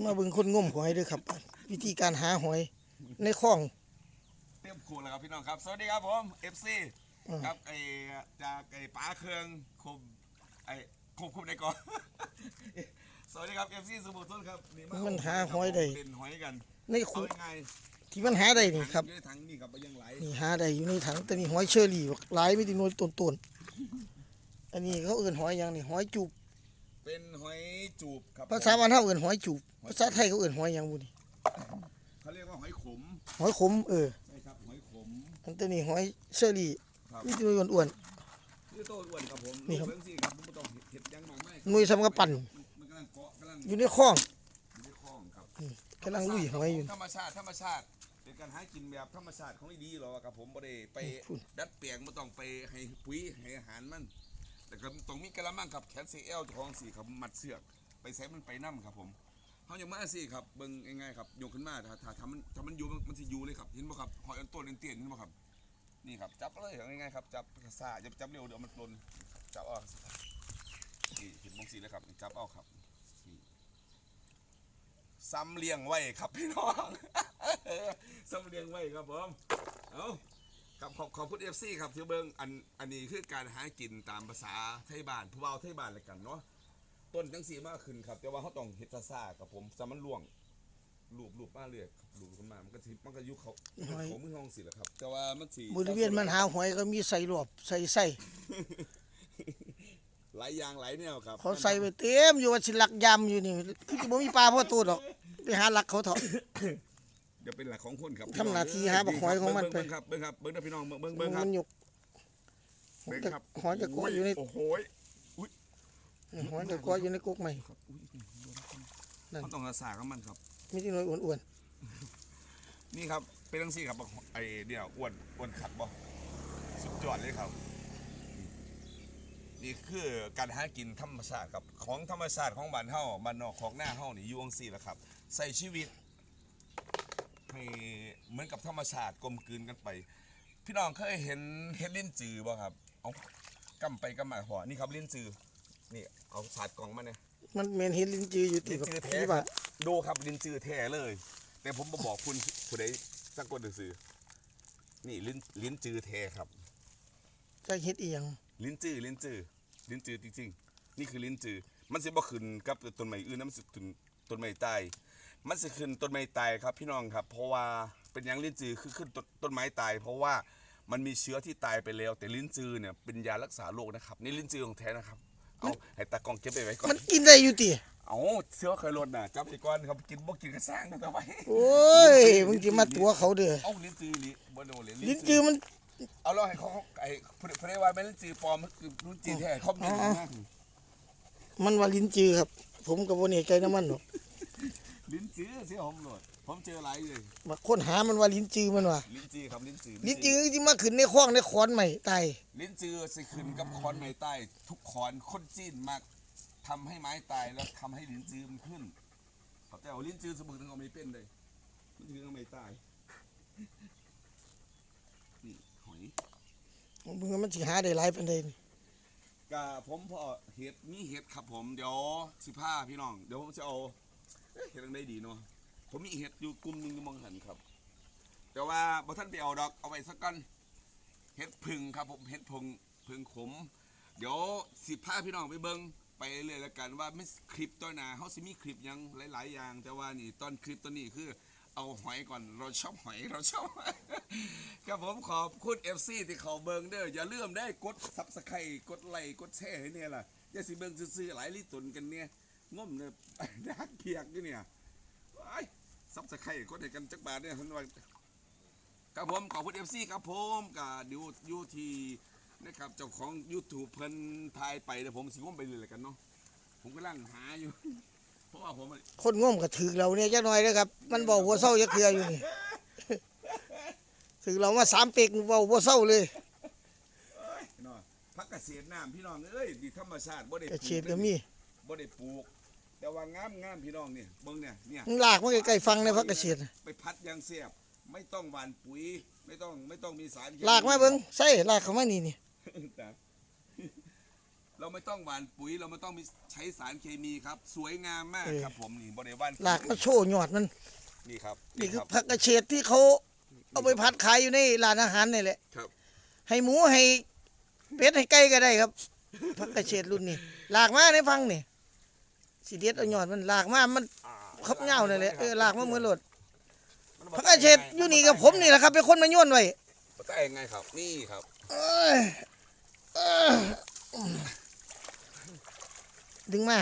มาเบิ่งคนงมหอยเด้วยครับ วิธีการหาหอยในคลองเตรียมคูแล้วครับพี่น้องครับ สวัสดีครับผม FC อืมครับไอจากไอป๋าเครืองคุมไอคุมคุมในก่อนสวัสดีครับ FC สมุทรสงครามนี่มันหาหอยได้เป็นหอยกันในเอาขุง่ายที่มันหาได้นี่ครับอยู่ในถังนี่ครับยังไหลนี่หาได้อยู่ในถังแต่นี่หอยเชอรี่บักหลายไม่ติน้อยต้นๆอันนี้เขาเอื่นหอยหยังนี่หอยจูบ เป็นหอยจูบครับภาษาบ้านเฮาเอื่นหอยจูบภาษาไทยเขาเอื่นหอยหยังบุนี่เขาเรียกว่าหอยขมหอยขมเออใช่ครับหอยขมอันตัวนี้หอยเชอรี่ครับมีตัวอ้วนคือโตอ้วนครับผมนี่ครับ เบิ่งสิครับผมบ่ต้องเห็ดหยังมากมายๆหน่วยสำกับปั่นมันกำลังเกาะกำลังอยู่ในคลองอยู่ในคลองครับ กำลังลุยหอยอยู่ ธรรมชาติธรรมชาติเป็นการหากินแบบธรรมชาติของดีหรอกครับผมบ่ได้ไปฝุ่นดัดแปลงบ่ต้องไปให้ปุ๋ยให้อาหารมัน แต่ก็ต้องมีกระมังครับแขนซีเอลเจ้าของสีครับมัดเสือก ไปใส่มันไปน้ำครับผมเฮาอย่างมาสิครับเบิ่งง่ายๆครับโยกขึ้นมาถ้าถ้าถ้ามันถ้ามันอยู่มันมันสิอยู่เลยครับเห็นบ่ครับหอยอันต้นอันเตี้ยนเห็นบ่ครับนี่ครับจับเลยง่ายๆครับจับซาอย่าจับเร็วเดี๋ยวมันหล่นจับเอานี่เห็นบ่สิเลยครับจับเอาครับนี่ซ้ำเลี้ยงไว้ครับพี่น้องซ้ำเลี้ยงไว้ครับผมเอา อบขอบคุณเอฟซีครับที่เบิ้งอันอันนี้คือการหากินตามภาษาไทยบ้านผู้เบาไทยบ้านอะไรกันเนาะต้นจังสีมากขึ้นครับ แต่ว่าเขาต้องเฮ็ดซ่าๆกับผมจะมันล่วงรูปรูปมาเรื่อยครับรูปขึ้นมามันก็สิมันก็ยุคเขาหอยของมือห้องสิแหละครับ แต่ว่ามันสีบริเวณมันหาหอยก็มีใส่รอบใส่ไส้หลายอย่างหลายแนวครับเขาใส่ไว้เต็มอยู่ว่าสิลักยำอยู่นี่คือสิบ่มีปลาพ่อตัวดอกไปหาลักเขาเถอะ เดี๋ยวเป็นหลักของคนครับทำหน้าที่หาบักหอยของมันไป เบิ้งครับเบิ้งครับเบิ้งนะพี่น้องเบิ้งเบิ้งเบิ้งครับ มันหยกเบิ้งครับหอยจะกออยู่ในโอ้โหยหอยจะกออยู่ในกกใหม่ ครับอุ้ยนั่น มันต้องรักษากับมันครับ มีที่น้อยอ้วนนี่ครับ เป็นทั้งสี่ครับบักไอเนี่ยอ้วนอ้วนขัดบ่สุดยอดเลยครับ นี่คือการหากินธรรมชาติครับ ของธรรมชาติของบ้านเฮาบ้านนอกของหน้าเฮานี่อยู่จังซี่แหละครับ ใส่ชีวิต ให้เหมือนกับธรรมชาติกลมกลืนกันไป พี่น้องเคยเห็นเห็นลิ้นจือบ่ครับเอากำไปกำมาพอนี่ครับลิ้นจือนี่เอาสาดกล่องมาเนี่ยๆมันเหม็นเห็นลิ้นจืออยู่ติลิ้ดนกับจือแท้ที่คว่ารับดูครับลิ้นจือแท้เลย แต่ผมมาบอกคุณผู้ใดสักคนซื่อๆนี่ลิ้นลิ้นจือแท้ครับ จะเฮ็ดอีหยังลิ้นจือลิ้นจือลิ้นจือจริงๆ นี่คือลิ้นจือมันสิบ่ขึ้นกับต้นไม้อื่นนะมันสิขึ้นต้นไม้ตาย มันสิขึ้นต้นไม้ตายครับพี่น้องครับ เพราะว่าเป็นหยังลิ้นจือคือขึ้นต้นต้นไม้ตาย เพราะว่ามันมีเชื้อที่ตายไปแล้ว แต่ลิ้นจือเนี่ยเป็นยารักษาโรคนะครับนี่ลิ้นจือของแท้นะครับเอาให้ตากล้องเก็บไปไว้ก่อมันนกินได้อยู่ติเอาเชื้อเคยลดน่ะจับไปก่อนครับกินบ่กินก็สร้างกันต่อไปโอ้ยมึงสิมาตัวเขาเด้อเอาลิ้นจือลิบ่โดนเลยลิ้นจือมันเอาแล้วให้เขาไอ้ผู้ใดผู้ใดว่าแม่นลิ้นจือปลอมมันคือลิ้นจือแท้คอมเมนต์นะมันว่าลิ้นจือครับ ผมก็บ่แน่ใจนํมันหรอก ลิ้นจือเสียผมโหลดผมเจอหลายเลยมาค้นหามันว่าลิ้นจือมันว่าลิ้นจือครับลิ้นจือลิ้นจือที่มาขึ้นในคลองในขอนใหม่ตายลิ้นจือสิขึ้นกับคอนไม้ใต้ ทุกคอนคนจีนมักทำให้ไม้ตายแล้วทำให้ลิ้นจือมันขึ้นเขาแต่ว่าลิ้นจือสมบูรณ์ถึงเอาไม่เป็นเลยลิ้นจือเอาไม่ตายนี่หอย มึงว่ามันสิหาได้หลายปานใดนี่กะผมพอเห็ดมีเห็ดครับผมเดี๋ยวสิผ้าพี่น้อง เดี๋ยวผมจะเอา เอ๊ะเห็ดอันใดดีเนาะผมมีเห็ดอยู่กลุ่มหนึงอยู่มองหันครับ แต่ว่าบ่ท่านไปเอาดอกเอาไว้สักกันเห็ดพึ่งครับผมเห็ดพึ่งพึ่งขม เดี๋ยวสิผ้าพี่น้องไปเบิงไปเรื่อยแล้วกันว่าไม่คลิปตัวหนาเขาสิมีคลิปหยังหลาย ๆ อย่าง แต่ว่านี่ตอนคลิปตัวนี้คือ เอาหอยก่อนเราชอบหอยเราชอบ ครับผมขอบคุณ FC ที่เขาเบิงเด้ออย่าลืมได้กดซับสไครต์กดไลค์กดแชร์ให้เนี่ยล่ะอย่าสิเบิงซื่อๆหลายลิตนกันเนี่ย ง่มเนี่ยดักเพียกนี่เนี่ยไอ้ซับสไครต์กดให้กันจักบาทเนี่ยทันว่าครับผมขอบคุณ FC ครับผมกับดิวยูทีนะครับเจ้าของ YouTube เพิ่นทายไปเดี๋ยวผมสิง่มไปเลยละกันเนาะผมกำลังหาอยู่ เพราะว่าผมคนง่มก็ถือเราเนี่ยจักหน่อยเด้อครับ มันบอกหัวเศร้าจักเทื่ออยู่นี่ถือเรามาสามเป็กเว้าบ่เศร้าเลยเนาะพักเกษตรน้ำพี่น้องเอ้ยดีธรรมชาติบ่ได้กระปลูเฉดก็มีบ่ได้ปลูก แต่ว่างามงามพี่น้องเนี่ยเบิ่งเนี่ยเนี่ยมึงลากมาใกล้ๆฟังในพักกระเฉดน่ะไปพัดอยางเสียบไม่ต้องหว่านปุ๋ยไม่ต้องไม่ต้องมีสารเคลากมาเบิ่งใส่ลากเข้ามานี่นี่แต่เราไม่ต้องหว่านปุ๋ยเราไม่ต้องมีใช้สารเคมีครับ สวยงามมากครับผมนี่บริวารลากมาโชว์ยอดมันนี่ครับนี่คือครับผักกระเฉดที่เขาเอาไปพัดขายอยู่ในร้านอาหารนี่แหละครับ ให้หมูให้เป็ดให้ไก่ก็ได้ครับผักกระเฉดรุ่นนี้ลากมาในฟังนี่ สิเด็ดเอายอดมันลากมามันขับเหงานั่นแหละเออลากมาเหมือนรถผักกระเฉดอยู่นี่กับผมนี่แหละครับเป็นคนมาโยนไว้แต่ยังไงครับ นี่ครับเอ้ยเอ้ยดึงมา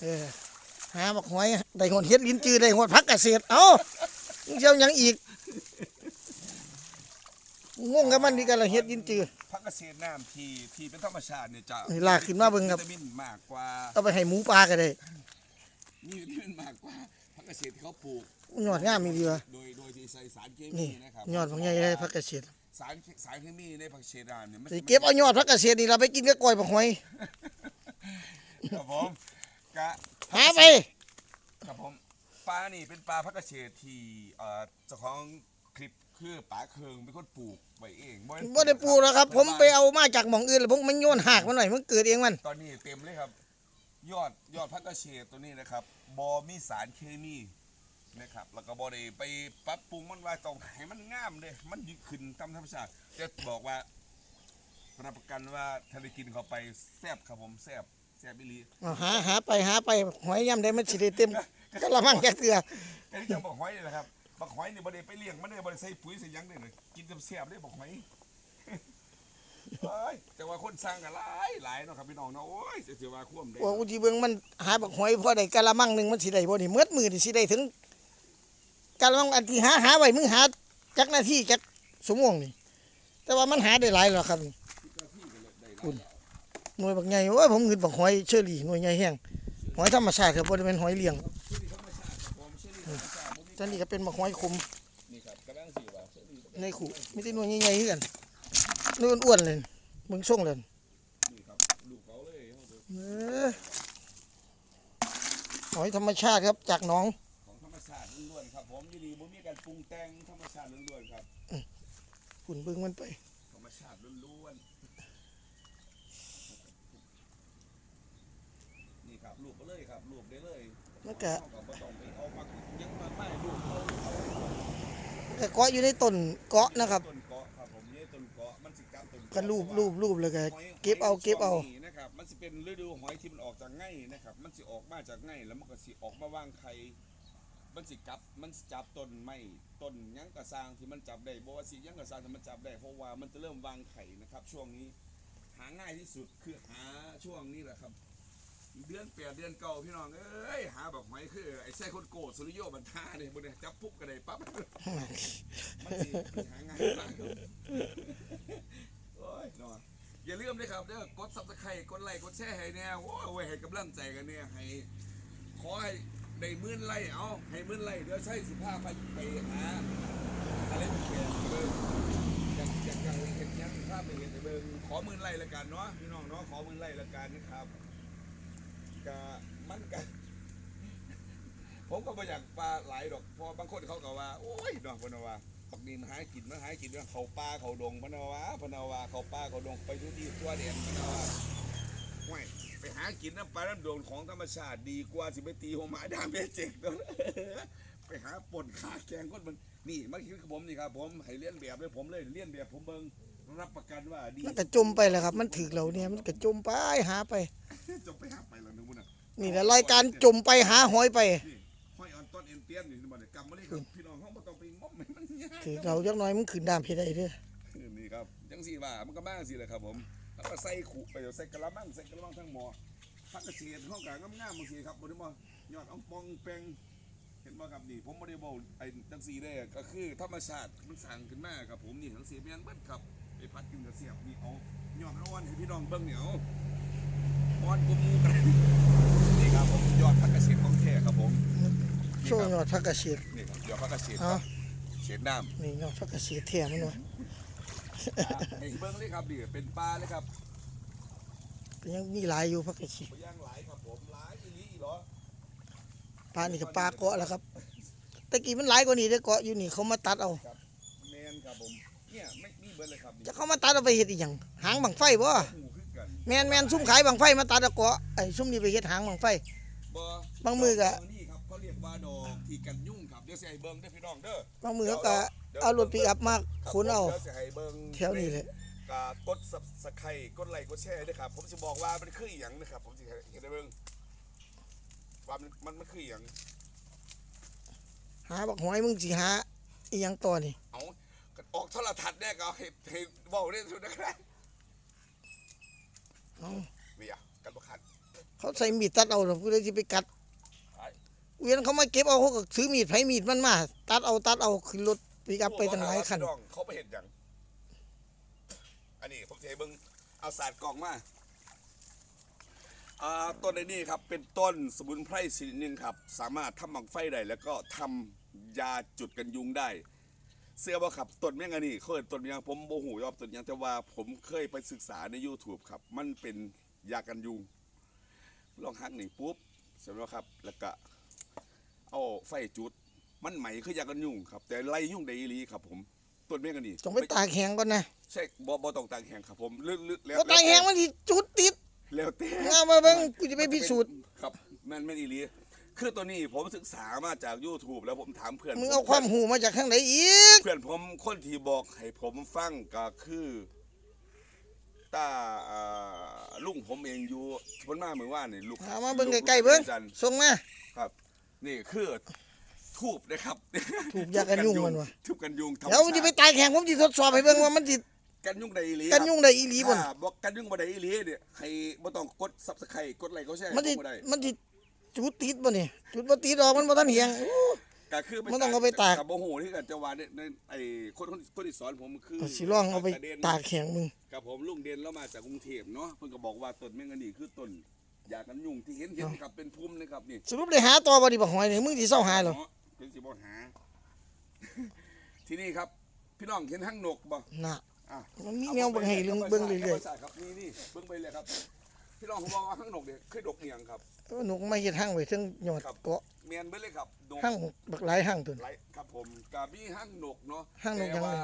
เออหาบักหอยได้หดเฮ็ดลิ้นจือได้หดผักกระเฉดเอ้ามึงเจ้าหยังอีกงงกับมันดีกันละเฮ็ดลิ้นจือพัก เกษตรน้ำที่ที่เป็นธรรมชาติเนี่ยจะนี่ลากขึ้นมาเบิ่งครับวิตามินมากกว่าเอาไปให้หมูปลาก็ได้นี่วิตามินมากกว่าพักเกษตรที่เขาปลูกยอดงามมีดีวะโดยโดยที่ใส่สารเคมีนี่นะครับยอดของใหญ่เลยผักกระเฉดสารสารเคมีในผักเชดานเนี่ยมันสิเก็บเอายอดผักกระเฉดนี่เราไปกินกับกล้อยบักหอยครับผมกะหาไปครับผมปลานี่เป็นปลาพักเกษตรที่เอ่อเจ้าของคลิป คือป๋าเคืองเป็นคนปลูกไว้เองบ่ได้ปลูกหรอกครับ ผมไปเอามาจากหม่องอื่นแล้วผมมันโยนหากมันหน่อยมันเกิดเองมันตอนนี้เต็มเลยครับ ยอดยอดพักเกษตรตัวนี้นะครับบอมีสารเคมีนะครับแล้วก็บอได้ไปปรับปรุงมันว่าต้องให้มันงามเลยมันยึดขึ้นตามธรรมชาติจะบอกว่ารับประกันว่าถ้าได้กินเข้าไปแซ่บครับผมแซ่บแซ่บอีหลีเอาหาหาไปหาไปหอยย่ำได้มันสิได้เต็มกะละมังแกเกลือไอ้ที่จะบอกหอยนี่แหละครับ บอกหอยนี่บ่ได้ไปเลี้ยงมันได้บ่ได้ใส่ปุ๋ยใส่หยังได้เลยกินแซ่บๆได้บอกหอยเอ้ยแต่ว่าคนสร้างกันหลายหลายเนาะครับพี่น้องเนาะโอ้ยเสียว่าควมได้ว่ากูสิเบิ่งมันหาบักหอยพอได้กะละมังหนึงมันสิได้บ่นี่เมืดมือนี่สิได้ถึงกะละมังอันที่หาหาไว้มึงหาจักนาทีจักชั่วโมงนี่ แต่ว่ามันหาได้หลายแล้วครับคุณหน่วยบักใหญ่โอ้ยผมเงินบักหอยเชอรี่หน่วยใหญ่แห้งหอยธรรมชาติครับบ่ได้เป็นหอยเลี้ยง ตอนนี้ก็เป็นบักหอยขมนี่ครับกำลังสิว่าเสรีในขู่มีแต่หน่วยใหญ่ๆคือกันหน่วยอ้วนๆเลยมึงส่งเลยนี่ครับลูกเขาเลยเออหอยธรรมชาติครับจากหนองของธรรมชาติล้วนๆครับผมอยู่ดีบ่มีการปรุงแต่งธรรมชาติล้วนๆครับฝุ่นเบิ่งมันไปธรรมชาติล้วนๆนี่ครับลูกก็เลยครับลูกได้เลย มันก็อาบ่ต้องไปเอามายังมาไม่ลูกเอาเอาก็เกาะอยู่ในต้นเกาะนะครับต้นเกาะครับผมนี่ต้นเกาะมันสิกัดต้นเาะก็รูปรูปรูปเลยก็หยเก็บเอาเก็บเอา ช่วงนี้นะครับมันสิเป็นฤดูหอยที่มันออกจากไง่ายนะครับ มันสิออกมาจากไง่ายแล้วมันก็สิออกมาวางไข่มันสิจับมันสิจับต้นไม้ต้นหยังกระซางที่มันจับได้บ่ว่าสิหยังกระซางที่มันจับได้เพราะว่ามันจะเริ่มวางไข่นะครับ ช่วงนี้ หาง่ายที่สุดคือหาช่วงนี้แหละครับ เดือนแปดเดือนเก่าพี่น้องเอ้ยหาแบบหอยคือไอ้ไส้คนโกรธสุริโยบันทาเนี่ยบนเนี่ยจับปุ๊บก็ได้ปั๊บมันสิมันหาง่ายมากโอ้ยเนาะอย่าลืมเลยครับเด้อกดซับสไครต์กดไลค์กดแชร์ให้แน่โอ้ยไว้ให้กำลังใจกันเนี่ยให้ขอให้ได้หมื่นไลค์เอาให้หมื่นไลค์เดี๋ยวใช้สิภาพไปไปหาอะไรแปลกๆเบิ่งอยากอยากอยากเห็นยังภาพไปเห็นในเบิ่งขอหมื่นไลค์ละกันเนาะพี่น้องเนาะขอหมื่นไลค์ละกันนะครับ กะมันกะผมก็ไม่อยากปลาหลายดอกเพอบางคนเขาก็ว่า โอ้ยดอกพนาวาปักนี่มันหากินมันหากินว่าเขาปลาเขาดงพนาวาพนาวาเขาปลาเขาดงไปทุดีตัวเด่นพนาวาห่วยไปหากินน้ำปลาน้ำโดนของธรรมชาติดีกว่าสิไปตีหัวหมาดามเบเจกตัวไปหาป่นขาแกงก้นมันนี่มาคิดกับผมนี่ครับ ผมให้เลียนแบบเลยผมเลยเลียนแบบผมเบิ่งรับประกันว่าดีมันก็จมไปแล้วครับ มันถึกเราเนี่ยมันก็จมไปหาไปจบไปหาไปแล้วนึกว่า น่ะนี่แหละรายการจมไปหาหอยไปนี่ห้อยออนต้นเอ็นเตียนนี่บ่ได้กำมาเลยครับพี่น้องเขาบ่ต้องไปงมให้มันยากถึกเราจักหน่อยมึงขึ้นดามเพได้เด้อนี่ครับจังสีว่ามันก็มาสิเลยครับผมแล้วก็ใส่ขู่ไปเดี๋ยวใส่กระมังใส่กระมังทั้งหมอพักกระเสียดห้องกลางงามๆบางสีครับบริมอยอดอ่องปองแปงเห็นบ่ครับนี่ผมบริบอกไอ้จังสีได้ก็คือธรรมชาติมันสั่งขึ้นมาครับผมนี่ทั้งสีแมนเบิดครับไปพัดกินกระเสียบนี่เอายอดอ่อนให้พี่น้องเบิ่งเหนียวอ่อนกุมูกันนี่ ครับผมยอดพักกระเสียดของแท้ครับผมโชว์ยอดผักกระเฉดนี่ครับยอดพักกระเสียดคเอารับเสียดน้ำนี่ยอดผักกระเฉดแท้มันวะให้เบิ้งเลยครับดิเป็นปลาเลยครับก็ยังมีหลายอยู่ผักกระเฉดปลาย่างหลายครับผมหลายอีหลีอีหรอปลานี่ก็ปลาเกาะแล้วครับตะกี้มันหลายกว่านี้เด้อเกาะอยู่นี่เขามาตัดเอาแมนครับผมเนี่ยไม่มีเบิ้งเลยครับจะเขามาตัดเอาไปเฮ็ดอีหยังหางบังไฟบ่หูขึ้นกัน แมนแมนซุ่มขายบังไฟมาตัดตะเกาะไอ้ซุ่มนี่ไปเฮ็ดหางบังไฟ บ่บางมือก็ ดนี่ครับเขาเรียกว่าดอกที่กันยุ่งครับเดี๋ยวสิให้เบิ่งเด้อพี่น้องเด้อบางมือเขาก็เอารถปิกอัพมาครับขนเอาดี๋ยวสิให้เบิ่งแถวนี้เลย ก็กด Subscribe กดไลค์กดแชร์ด้วยครับ ผมจะบอกว่ามันคืออีหยังนะครับ ผมจะเห็นได้เบิ่งว่ามันมันมันคืออีหยังหาบักหอยมึงสิหาอีหยังต่อนี่ เอาก็ออกโทรทัศน์เนี่ยก็เอาให้ให้เว้าได้สุดนะครับ เอาเวียกันบ่ขัดเขาใส่มีดตัดเอาผู้ใดสิไปกัดไปเวียนเขามาเก็บเอาเขาก็ซื้อมีดไผมีดมันมา ตัดเอาตัดเอาขึ้นรถปิกอัพไปตั้งหลายคันพี่องเขาไปเห็นหยังอันนี้ผมจะให้เบิ่งเอาศาสตร์กล่องมาอ่าต้นในนี้ครับเป็นต้นสมุนไพรชนิดหนึงครับ สามารถทำบังไฟได้แล้วก็ทำยาจุดกันยุงได้ เสื้อว่าครับต้นแมงอันนี้เขาเอิ้นต้นหยังผมโมโหยอบต้นหยังแต่ว่าผมเคยไปศึกษาใน YouTube ครับ มันเป็นยากันยุงลองหักนี่ปุ๊บเสร็จแล้วครับ แล้วก็เอาไฟจุด มันไหมคือยากันยุงครับ แต่ไล่ยุ่งได้อีหลีครับ ผมต้นแมงอันนี้ต้องไปตากแห้งก่อนนะใช่บ่บ่ต้องตากแห้งครับ ผมลึกลึกแล้วก็ตากแห้งมันสิจุดติดแล้วแต่เอามาเบิ่งกูจะไปพิสูจน์ครับแม่นแม่นอีหลี คือตัวนี้ผมศึกษามาจาก YouTube แล้วผมถามเพื่อนมึงเอาความหูมาจากข้างไหนอีก เพื่อนผมคนที่บอกให้ผมฟังก็คือตาอ่าลุงผมเองอยู่เพิ่นมาเมื่อวานนี่ลูกเอามาเบิ่งใกล้ๆเบิ่งจันทร์ส่งมา ครับ นี่คือทูบนะครับทูบยากันยุงมันวะ ทูบกันยุงธรรมเดี๋ยวผมชาจะไปติตากแห้งผมสิทดสอบให้เบิ่งว่ามันสิกันยุงได้อีหลีกันยุงได้อีหลีบ่นถ้าบอกกันยุงบ่ได้อีหลีเนี่ยให้บ่ต้องกด Subscribe กดไลค์กดแชร์มันสิบ่ได้มันสิ จุดติดบ่นี่จุดบ่ติดดอกมันบ่ทันเหียงอู้ ก็คือมันต้องเอาไปตาก กับโมโหที่กันจะว่าเนี่ยในไอ้คนคนคนที่สอนผมคือเอาสิลองเอาไประด่นตากแห้งมึงกับผมลุงเด่นแล้วมาจากกรุงเทพเนาะเพิ่นก็บอกว่าต้นแมงกะนีคือต้นยากันยุงที่เห็นเห็นครับเป็นพุ่มนะครับนี่สรุปได้หาต่อบ่ดิบักหอยนี่มึงสิเศร้าหาเหรอเนาะเพิ่นสิบ่หา ที่นี่ครับ พี่น้องเห็นหั่งนกบ่น่ะ อะมันมีแนวเบิ่งให้เรื่องเบิ่งเรื่อยๆครับนี่นี่เบิ่งไปเลยครับ พี่น้องผมบอกว่าหั่งนกเนี่ยเคยดกเอียงครับ ๆเออหนูมาเฮ็ดห้างไว้ถึงยอดครับเกาะเมียนไปเลยครับนกห้างบักหลายห้างตัวไรครับผมกามีหั่งนกเนาะหั่งนกแต่ยังไงว่า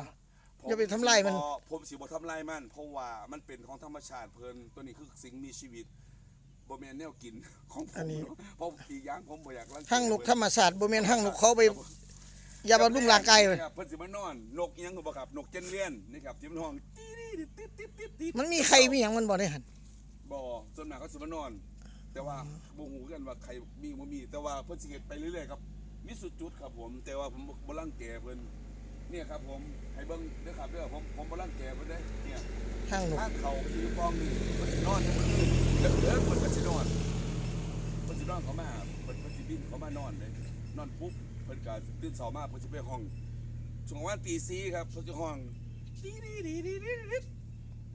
อย่าไปทำลายมันผผมสิบ่ทำลายมัน เพราะว่ามันเป็นของธรรมชาติเพิ่นตัวนี้คือสิ่งมีชีวิตบ่แม่นแนวกินของผมอันนี้เนาะเพราะอีกอย่างผมบ่อยากรังเกียจห้างนกธรรมศาสตร์บ่แม่นห้างนกเขาไปอย่าบำรุงร่างกายเว้ยครับเพิ่นสิมานอน นกอิหยังก็บ่ครับนกเจนเลียนนี่ครับที่มันห้องติ๊ดติ๊ดติ๊ดติ๊ดติ๊ดมันมีใครมีหยังมันบ่ได้หั่นบ่ส่วนมากเขาสิมานอน แต่ว่าบ่ฮู้คือกันว่าใครมีบ่มี แต่ว่าเพิ่นสิเฮ็ดไปเรื่อยๆครับมีสุดจุดครับผม แต่ว่าผมบ่รังแกเพิ่นเนี่ยครับผมให้เบิ่งเด้อครับเด้อผมผมบ่รังแกเพิ่นเด้เนี่ยห้างนกถ้าเขาคือฟองนี่มันสินอนเนี่ยมันคือเดือดเดือดมันก็สินอนมันสินอนเขามามันมันสิบินเขามานอนเลยนอนปุ๊บเพิ่นก็ตื่นเช้ามาเพิ่นสิไปห้องช่วงประมาณตีสี่ครับเพิ่นสิห้องตีดีดีดีดีดี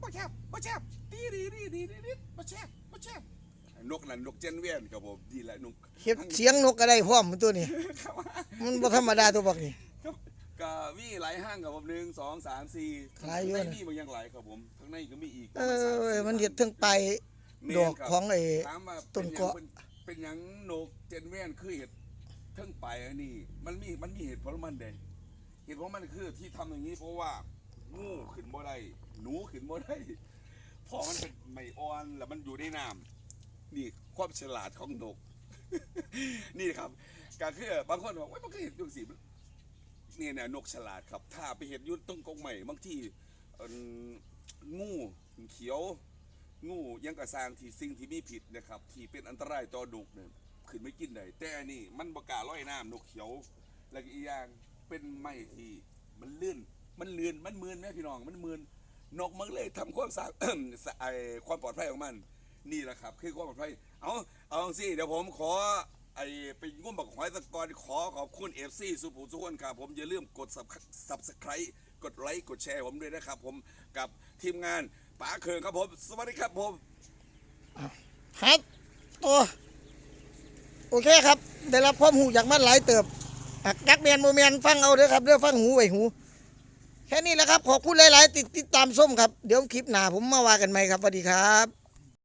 บ่แชบบ่แชบตีดีดีดีดีดีบ่แชบบ่แชบ นกนั่นนกเจนเวียนครับผมดีแหละนกเฮ็ดเสียงนกก็ได้พร้อมมันตัวนี้ มันบ่ธรรมดาตัวบักนี่ ก็มีหลายห้างครับผมหนึ่งสองสามสี่หลายเยอะนะ ข้งในมีบางอย่างหลายครับผมข้างในก็มีอีกเออมันเฮ็ดถึงไปลายดอกของไอ้ ถามว่าต้นเกาะเป็นหยังเป็นหยังนกเจนเวียนคือเห็ดเทิงไปอันนี้มันมีมันมีเหตุผลของมันเด้เหตุผลของมันคือที่ทำอย่างนี้เพราะว่างูขึ้นบ่ได้หนูขึ้นบ่ได้เพอมันเป็นไม่อ่อนแล้วมันอยู่ในน้ำ นี่ความฉลาดของนก นี่ครับก็คือบางคนบอกว่ามันก็เห็นดวงสีนี่เนี่ยนกฉลาดครับ ถ้าไปเห็นยุ่ต้นกงใหม่บางที่งูเขียว งูยังกระสางที่สิ่งที่มีผิดนะครับ ที่เป็นอันตรายต่อดุกเนี่ยขึ้นไม่กินได้แต่นี่มันบกล้อยน้ำนกเขียว แล้วอีกอย่างเป็นไม้ที่มันลื่น มันเลื่อนมันมืนแม่พี่น้องมันมืนนกมันเลยทำความสะอาดสะไอความปลอดภัยของมัน นี่แหละครับ คือความปลอดภัยเอาเอาสิเดี๋ยวผมขอไอไปงุ่มบักหอยตะกอนขอขอบคุณเอฟซีสุภูสุขคนครับผมอย่าลืมกด subscribe กดไลค์กดแชร์ผมด้วยนะครับ ผมกับทีมงานป๋าเคืองครับผม สวัสดีครับผมหาตัวโอเคครับ ได้รับความหูจากมันหลายเติบกักแมนโมแมนฟังเอาเด้อครับเด้อฟังหูไว้หู แค่นี้แหละครับ ขอบคุณหลาย ๆ ติดติดตามส้มครับ เดี๋ยวคลิปหน้าผมมาว่ากันใหม่ครับสวัสดีครับ